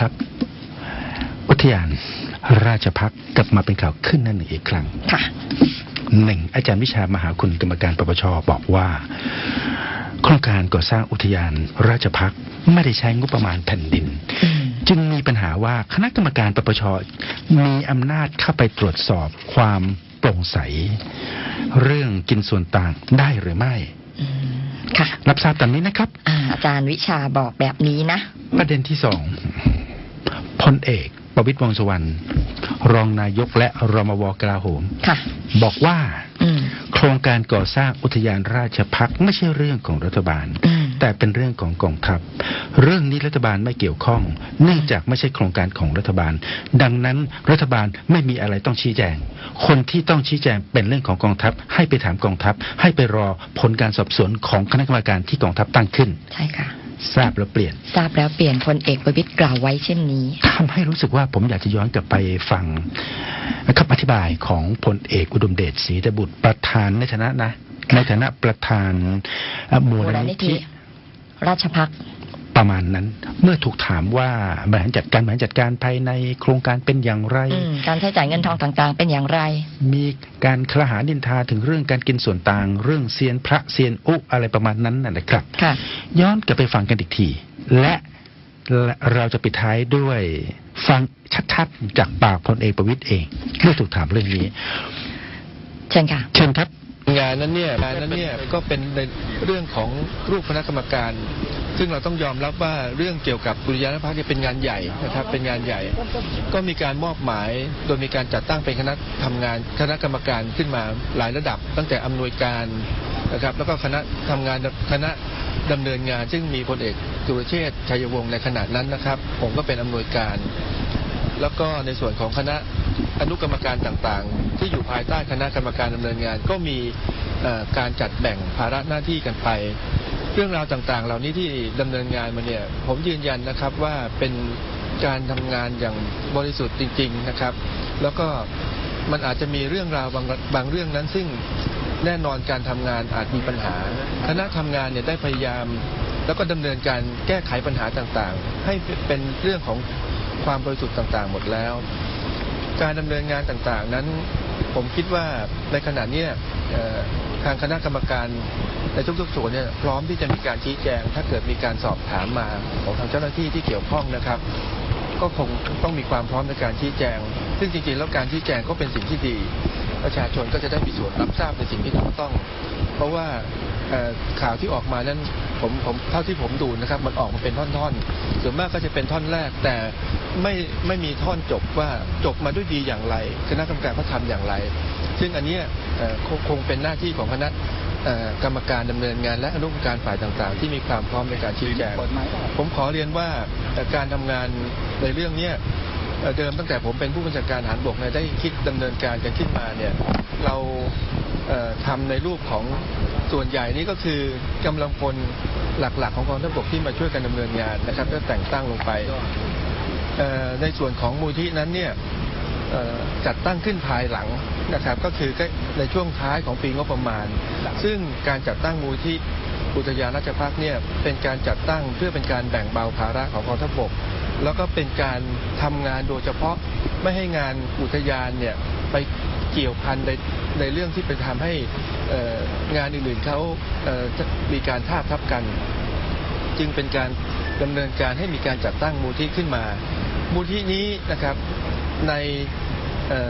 วันนี้ครับ อุทยานราชพักษ์กลับมาเป็นข่าวขึ้นนั่นหนึ่งอีกครั้งค่ะหนึ่งอาจารย์วิชามหาคุณกรรมการปปชบอกว่าโครงการก่อสร้างอุทยานราชพักษ์ไม่ได้ใช้งบประมาณแผ่นดินอืมจึงมีปัญหาว่าคณะกรรมการปปชมีอำนาจเข้าไปตรวจสอบความโปร่งใส เรื่องกินส่วนต่างได้หรือไม่อืมค่ะรับทราบตามนี้นะครับอ่าอาจารย์วิชาบอกแบบนี้นะ ประเด็นที่สอง พลเอกประวิตรวงษ์สุวรรณรองนายกและรมวกลาโหมค่ะบอกว่าอืมโครงการก่อสร้างอุทยานราชพักษ์ไม่ใช่เรื่องของรัฐบาลอืมแต่เป็นเรื่องของกองทัพ เรื่องนี้รัฐบาลไม่เกี่ยวข้อง เนื่องจากไม่ใช่โครงการของรัฐบาล ดังนั้นรัฐบาลไม่มีอะไรต้องชี้แจง คนที่ต้องชี้แจงเป็นเรื่องของกองทัพ ให้ไปถามกองทัพ ให้ไปรอผลการสอบสวนของคณะกรรมการที่กองทัพตั้งขึ้นใช่ค่ะ ทราบแล้วเปลี่ยน ทราบแล้วเปลี่ยนพลเอกประวิตรกล่าวไว้เช่นนี้ทำให้รู้สึกว่าผมอยากจะย้อนกลับไปฟังคำอธิบายของพลเอกอุดมเดชศรีตบุตรประธานในฐานะนะค่ะในฐานะประธานเอ่อมูมูลลนินิธิธิราชพักษ์ ประมาณนั้น เมื่อถูกถามว่าบริหารจัดการบริหารจัดการภายในโครงการเป็นอย่างไรอืมการใช้จ่ายเงินทองต่างๆ เป็นอย่างไร มีการคลหานินทาถึงเรื่องการกินส่วนต่าง เรื่องเซียนพระเซียนอุอะไรประมาณนั้นนะนะครับค่ะย้อนกลับไปฟังกันอีกทีและและเราจะปิดท้ายด้วยฟังชัดๆ จากปากพลเอกประวิตยเองเมื่อถูกถามเรื่องนี้ เชิญค่ะ เชิญครับงานนั้นเนี่ยงานนั้นเนี่ยก็เป็นในเรื่องของรูปคณะกรรมการ ซึ่งเราต้องยอมรับว่าเรื่องเกี่ยวกับบุริยานพักดีเป็นงานใหญ่นะครับเป็นงานใหญ่ ก็มีการมอบหมายโดยมีการจัดตั้งเป็นคณะทำงานคณะกรรมการขึ้นมาหลายระดับ ตั้งแต่อำนวยการนะครับแล้วก็คณะทำงานคณะดำเนินงาน ซึ่งมีพลเอกสุรเชษชัยวงศ์ในขณะนั้นนะครับ ผมก็เป็นอำนวยการ แล้วก็ในส่วนของคณะอนุกรรมการต่างๆ ที่อยู่ภายใต้คณะกรรมการดำเนินงาน ก็มีการจัดแบ่งภาระหน้าที่กันไป รื่องราวต่างๆ เหล่านี้ที่ดำเนินงานมาเนี่ยผมยืนยันนะครับว่าเป็นการทำงานอย่างบริสุทธิ์จริง ๆนะครับ แล้วก็มันอาจจะมีเรื่องราวบางบางเรื่องนั้น ซึ่งแน่นอนการทำงานอาจมีปัญหาคณะทำงานเนี่ยได้พยายาม แล้วก็ดำเนินการแก้ไขปัญหาต่างๆ ให้เป็นเรื่องของความบริสุทธิ์ต่างๆ หมดแล้ว การดำเนินงานต่างๆ นั้น ผมคิดว่าในขณะนี้ทางคณะกรรมการในทุกๆส่วนเนี่ยพร้อมที่จะมีการชี้แจง ถ้าเกิดมีการสอบถามมาของทางเจ้าหน้าที่ที่เกี่ยวข้องนะครับ ก็คงต้องมีความพร้อมในการชี้แจง ซึ่งจริงๆ แล้วการชี้แจงก็เป็นสิ่งที่ดี ประชาชนก็จะได้มีส่วนรับทราบในสิ่งที่ถูกต้อง เพราะว่าข่าวที่ออกมานั้นผมผมเท่าที่ผมดูนะครับ มันออกมาเป็นท่อนๆส่วนมากก็จะเป็นท่อนแรก แต่ ไม่ไม่มีท่อนจบว่าจบมาด้วยดีอย่างไร คณะกรรมการเขาทำอย่างไร ซึ่งอันเนี้ยเอ่อคงคงเป็นหน้าที่ของคณะเอ่อกรรมการดำเนินงานและอนุกรรมการฝ่ายต่างๆ ที่มีความพร้อมในการชี้แจงผมขอเรียนว่าเอ่อการทำงานในเรื่องเนี้ยเอ่อเดิมตั้งแต่ผมเป็นผู้บัญชาการทหารบกเนี่ยได้คิดดำเนินการกันขึ้นมาเนี่ยเราเอ่อทำในรูปของส่วนใหญ่นี่ก็คือกำลังพลหลักๆ ของกองทัพบกที่มาช่วยกันดำเนินงานนะครับก็แต่งตั้งลงไปเอ่อ ในส่วนของมูลที่นั้นเนี่ยจัดตั้งขึ้นภายหลังนะครับ ก็คือในช่วงท้ายของปีงบประมาณ ซึ่งการจัดตั้งมูลที่อุทยานราชพักษ์เนี่ยเป็นการจัดตั้งเพื่อเป็นการแบ่งเบาภาระของกองทัพบกแล้วก็เป็นการทำงานโดยเฉพาะไม่ให้งานอุทยานเนี่ยไปเกี่ยวพันในในเรื่องที่ไปทำให้งานอื่นๆเขาจะมีการทาบทับกัน จึงเป็นการดำเนินการให้มีการจัดตั้งมูลที่ขึ้นมา มูลที่นี้นะครับใน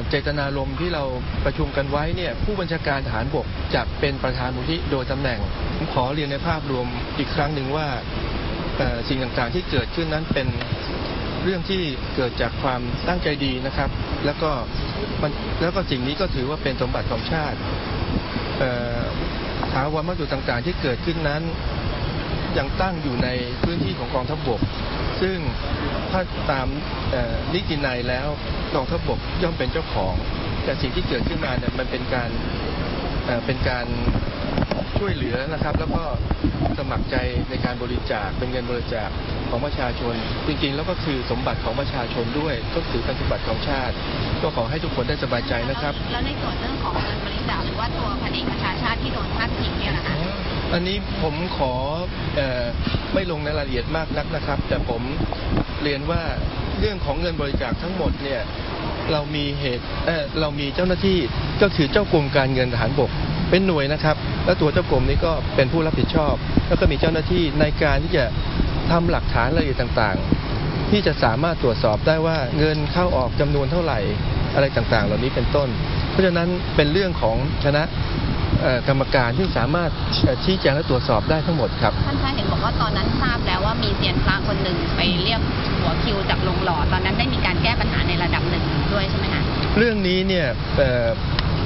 เจตนารมณ์ที่เราประชุมกันไว้เนี่ยผู้บัญชาการทหารบกจะเป็นประธานมูลที่โดยตำแหน่งผมขอเรียนในภาพรวมอีกครั้งหนึ่งว่าสิ่งต่างๆที่เกิดขึ้นนั้นเป็นเรื่องที่เกิดจากความตั้งใจดีนะครับ แล้วก็มันแล้วก็สิ่งนี้ก็ถือว่าเป็นสมบัติของชาติเอ่อถาวรวัตถุต่างๆ ที่เกิดขึ้นนั้นยังตั้งอยู่ในพื้นที่ของกองทัพบก ซึ่งถ้าตามนิตินัยแล้วกองทัพบกย่อมเป็นเจ้าของ แต่สิ่งที่เกิดขึ้นมาเนี่ยมันเป็นการเเป็นการช่วยเหลือนะครับ แล้วก็สมัครใจในการบริจาคเป็นเงินบริจาคของประชาชน จริงๆ แล้วก็คือสมบัติของประชาชนด้วย ก็ถือเป็นสมบัติของชาติ ก็ขอให้ทุกคนได้สบายใจนะครับ แล้วในส่วนเรื่องของเงินบริจาคหรือว่าตัวพันเอกประชาชาติที่โดนพาดพิงเนี่ยนะคะ อันนี้ผมขอออไม่ลงในรายละเอียดมากนักนะครับ แต่ผมเรียนว่าเรื่องของเงินบริจาคทั้งหมดเนี่ยเรามีเหตุเเรามีเจ้าหน้าที่ก็คือเจ้ากรมการเงินทหารบกเป็นหน่วยนะครับ และตัวเจ้ากรมนี้ก็เป็นผู้รับผิดชอบ แล้วก็มีเจ้าหน้าที่ในการที่จะทำหลักฐานรายละเอียดต่างๆ ที่จะสามารถตรวจสอบได้ว่าเงินเข้าออกจำนวนเท่าไหร่อะไรต่างๆ เหล่านี้เป็นต้น เพราะฉะนั้นเป็นเรื่องของคณะ กรรมการที่สามารถเอ่อชี้แจงและตรวจสอบได้ทั้งหมดครับท่านคะเห็นบอกว่าตอนนั้นทราบแล้วว่ามีเซียนพระคนหนึ่งไปเรียกหัวคิวจากลงหล่อตอนนั้นได้มีการแก้ปัญหาในระดับหนึ่งด้วยใช่ไหมคะเรื่องนี้เนี่ยเอ่อ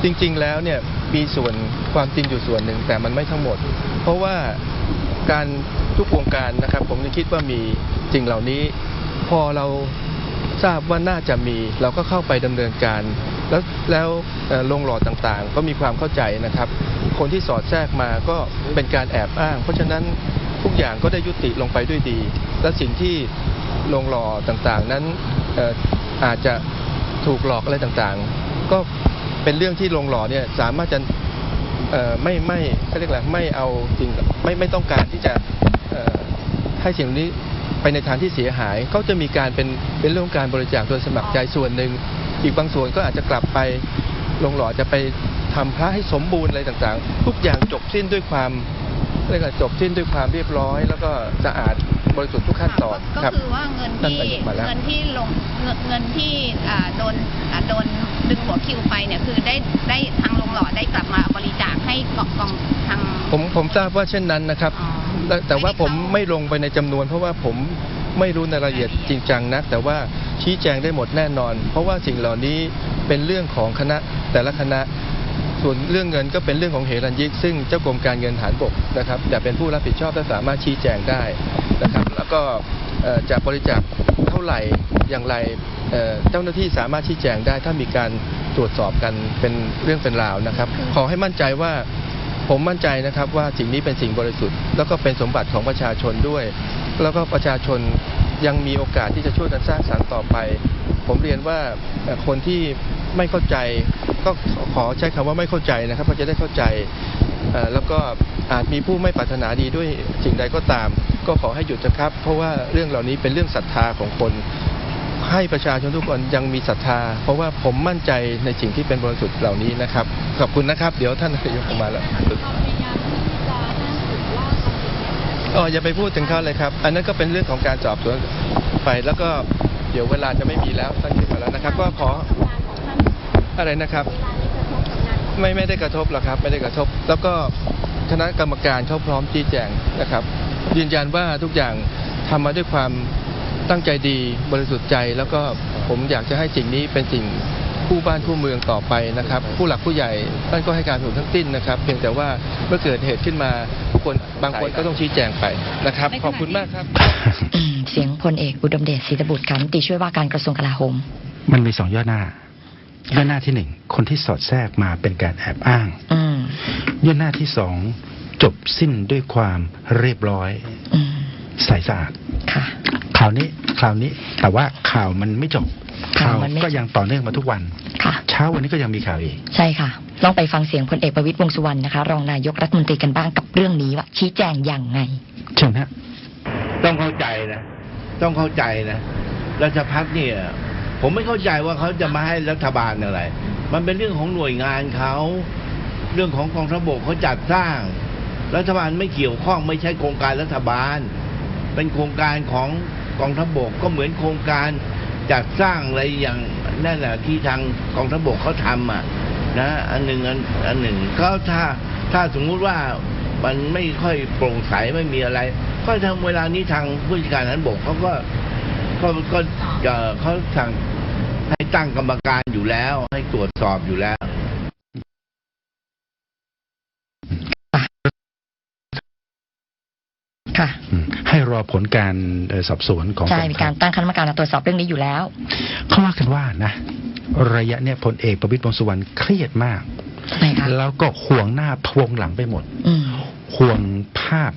จริงๆแล้วเนี่ยมีส่วนความจริงอยู่ส่วนหนึ่งแต่มันไม่ทั้งหมด เพราะว่าการทุกวงการนะครับ ผมยังคิดว่ามีสิ่งเหล่านี้ พอเราทราบว่าน่าจะมีเราก็เข้าไปดำเนินการ แล้วแล้วลงหลอดต่างๆ ก็มีความเข้าใจนะครับ คนที่สอดแทรกมาก็เป็นการแอบอ้าง เพราะฉะนั้นทุกอย่างก็ได้ยุติลงไปด้วยดี และสิ่งที่ลงหล่อต่างๆ นั้นอาจจะถูกหลอกอะไรต่างๆ ก็เป็นเรื่องที่ลงหล่อเนี่ยสามารถจะไม่ไม่เขาเรียกอะไรไม่เอาจริงไม่ไม่ต้องการที่จะให้สิ่งนี้ไปในทางที่เสียหาย ก็จะมีการเป็นเป็นเรื่องการบริจาคโดยสมัครใจส่วนหนึ่ง อีกบางส่วนก็อาจจะกลับไปลงหล่อจะไปทำพระให้สมบูรณ์อะไรต่างๆ ทุกอย่างจบสิ้นด้วยความเรียกว่าจบสิ้นด้วยความเรียบร้อย แล้วก็สะอาดบริสุทธิ์ทุกขั้นตอนก็ครับคือว่าเงินท่านที่นายกมาแล้วเงินที่ลงเงินเงินที่อ่าโดนอ่าโดนดึงหัวคิวไปเนี่ยคือได้ได้ทางลงหล่อได้กลับมาบริจาคให้กองกองทางผมผมทราบว่าเช่นนั้นนะครับอ๋อแต่แต่ว่าผมไม่ไม่ได้เข้าลงไปในจำนวน เพราะว่าผม ไม่รู้ในรายละเอียดจริงจังนัก แต่ว่าชี้แจงได้หมดแน่นอน เพราะว่าสิ่งเหล่านี้เป็นเรื่องของคณะแต่ละคณะ ส่วนเรื่องเงินก็เป็นเรื่องของเหรัญยิก ซึ่งเจ้ากรมการเงินฐานบกนะครับจะเป็นผู้รับผิดชอบและสามารถชี้แจงได้นะครับ แล้วก็จะบริจาคเท่าไหร่อย่างไรเจ้าหน้าที่สามารถชี้แจงได้ ถ้ามีการตรวจสอบกันเป็นเรื่องเป็นราวนะครับ ขอให้มั่นใจว่าผมมั่นใจนะครับว่าสิ่งนี้เป็นสิ่งบริสุทธิ์แล้วก็เป็นสมบัติของประชาชนด้วย แล้วก็ประชาชนยังมีโอกาสที่จะช่วยกันสร้างสรรค์ต่อไป ผมเรียนว่าคนที่ไม่เข้าใจก็ขอใช้คำว่าไม่เข้าใจนะครับเพราะจะได้เข้าใจแล้วก็อาจมีผู้ไม่ปรารถนาดีด้วยสิ่งใดก็ตาม ก็ขอให้หยุดนะครับ เพราะว่าเรื่องเหล่านี้เป็นเรื่องศรัทธาของคน ให้ประชาชนทุกคนยังมีศรัทธา เพราะว่าผมมั่นใจในสิ่งที่เป็นบริสุทธิ์เหล่านี้นะครับขอบคุณนะครับ เดี๋ยวท่านนายกมาแล้ว อ๋ออย่าไปพูดถึงเขาเลยครับ อันนั้นก็เป็นเรื่องของการสอบสวนไปแล้วก็เดี๋ยวเวลาจะไม่มีแล้วท่านขึ้นมาแล้วนะครับ ก็ขออะไรนะครับ ไม่ไม่ได้กระทบหรอกครับ ไม่ได้กระทบ แล้วก็คณะกรรมการเขาพร้อมชี้แจงนะครับ ยืนยันว่าทุกอย่างทำมาด้วยความตั้งใจดีบริสุทธิ์ใจ แล้วก็ผมอยากจะให้สิ่งนี้เป็นสิ่ง ผู้บ้านผู้เมืองต่อไปนะครับ ผู้หลักผู้ใหญ่ท่านก็ให้การสนับสนุนทั้งสิ้นนะครับ เพียงแต่ว่าเมื่อเกิดเหตุขึ้นมาทุกคนบางคนก็ต้องชี้แจงไปนะครับ ขอบคุณมากครับอืมเสียงพลเอกอุดมเดชศรีตบุตรการรัฐมนตรีช่วยว่าการกระทรวงกลาโหม มันมีสองย่อหน้า ย่อหน้าที่หนึ่งคนที่สอดแทรกมาเป็นการแอบอ้างอืมย่อหน้าที่สองจบสิ้นด้วยความเรียบร้อยอืมใสสะอาดค่ะข่าวนี้ข่าวนี้แต่ว่าข่าวมันไม่จบข่าข่าววมันไม่ก็ยังต่อเนื่องมาทุกวัน ค่ะ เช้าวันนี้ก็ยังมีข่าวอีก ใช่ค่ะ ลองไปฟังเสียงพลเอกประวิตรวงษ์สุวรรณนะคะ รองนายกรัฐมนตรีกันบ้างกับเรื่องนี้ว่าชี้แจงอย่างไง เชิญฮะ ต้องเข้าใจนะ ต้องเข้าใจนะราชพัฒเนี่ย ผมไม่เข้าใจว่าเขาจะมาให้รัฐบาลอะไร มันเป็นเรื่องของหน่วยงานเขา เรื่องของกองทัพบกเขาจัดสร้าง รัฐบาลไม่เกี่ยวข้องไม่ใช่โครงการรัฐบาล เป็นโครงการของกองทัพบกก็เหมือนโครงการจัดสร้างอะไรอย่าง นั่นแหละที่ทางกองทัพบกเขาทำอะนะอันหนึ่งอันอันหนึ่งก็ถ้าถ้าสมมุติว่ามันไม่ค่อยโปร่งใสไม่มีอะไร ก็ทำเวลานี้ทางผู้จัดการนั้นบกเขาก็เขาก็เขาสั่งให้ตั้งกรรมการอยู่แล้ว ให้ตรวจสอบอยู่แล้ว ค่ะค่ะอืมให้รอผลการเอ่อสอบสวนของใช่กองมีทัการพตั้งคณะกรรมการมาตรวจสอบเรื่องนี้อยู่แล้วเขาว่ากันว่านะ ระยะเนี่ยพลเอกประวิตรวงษ์สุวรรณเครียดมากทำไมคะแล้วก็ห่วงหน้าพวงหลังไปหมดอืมห่วงภาพ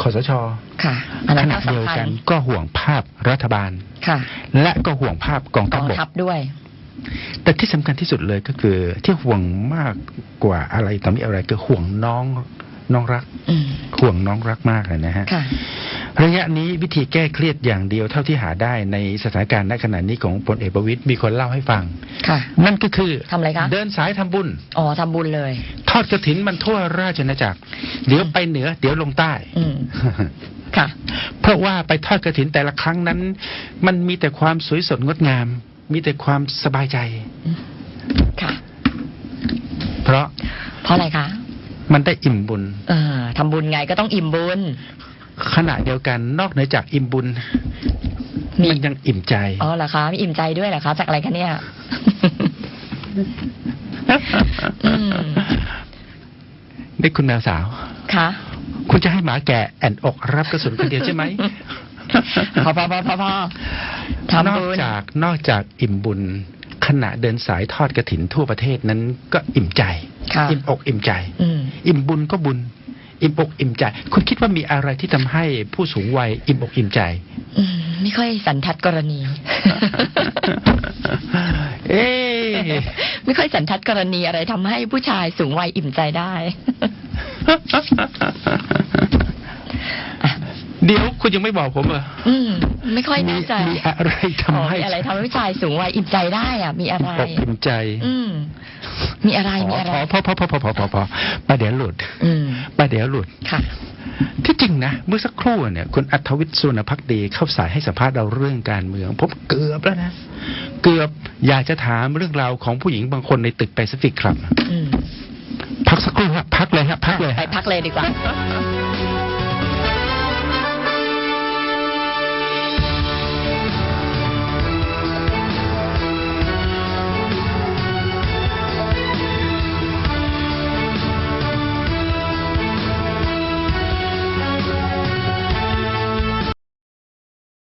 คอสชค่ะอันขนั้นณะก็เดียวสำคักัญนก็ห่วงภาพรัฐบาลค่ะ และก็ห่วงภาพกองกทัพองบกทัพด้วย แต่ที่สำคัญที่สุดเลยก็คือ ที่ห่วงมากกว่าอะไรต่อมีอะไรคือห่วงน้อง น้องรักอืมห่วงน้องรักมากเลยนะฮะค่ะระยะนี้วิธีแก้เครียดอย่างเดียวเท่าที่หาได้ในสถานการณ์ณขณะนี้ของพลเอกประวิตยมีคนเล่าให้ฟังค่ะนั่นก็คือทำอะไรคะเดินสายทำบุญอ๋อทำบุญเลย ทอดกระถินมันทั่วราชอาณาจักร เดี๋ยวไปเหนือ เดี๋ยวลงใต้อืมค่ะ เพราะว่าไปทอดกระถินแต่ละครั้งนั้น มันมีแต่ความสวยสดงดงาม มีแต่ความสบายใจ ค่ะ เพราะ เพราะอะไรคะ มันได้อิ่มบุญเออทำบุญไงก็ต้องอิ่มบุญ ขณะเดียวกันนอกเหนือจากอิ่มบุญ มี มันยังอิ่มใจ อ๋อเหรอคะมีอิ่มใจด้วยเหรอคะ จากอะไรคะเนี่ย อืม นี่คุณแมวสาว ค่ะ คุณจะให้หมาแก่แอนอกรับกระสุนคนเดียวใช่ไหม พอพอพอพอพอนอทำกบุญจากนอกจากอิ่มบุญ ขณะเดินสายทอดกระถินทั่วประเทศนั้นก็อิ่มใจค่ะ อิ่มอกอิ่มใจอืมอิ่มบุญก็บุญ อิ่มอกอิ่มใจ คุณคิดว่ามีอะไรที่ทำให้ผู้สูงวัยอิ่มอกอิ่มใจอืมไม่ค่อยสันทัดกรณี เอ๊ะไม่ค่อยสันทัดกรณีอะไรทำให้ผู้ชายสูงวัยอิ่มใจได้ เดี๋ยวคุณยังไม่บอกผมเหรออืมไม่ค่อยมีแน่ใจมีอะไรทำอ๋อให้มีอะไรทำให้ผู้ชายสูงวัยอิ่มใจได้อะ มีอะไรอกอิ่มใจ อืมมีอะไรมีอะไรพอพอพอพอพอพอพอประเดี๋ยวหลุดอืมประเดี๋ยวหลุดค่ะ ที่จริงนะ เมื่อสักครู่เนี่ยคุณอัธวิทย์สุวรรณพักดีเข้าสายให้สัมภาษณ์เราเรื่องการเมืองผมเกือบแล้วนะ เกือบอยากจะถามเรื่องราวของผู้หญิงบางคนในตึกแปซิฟิกครับอืมพักสักครู่ครับพักเลยครับพักเลยไปฮะพักเลยดีกว่า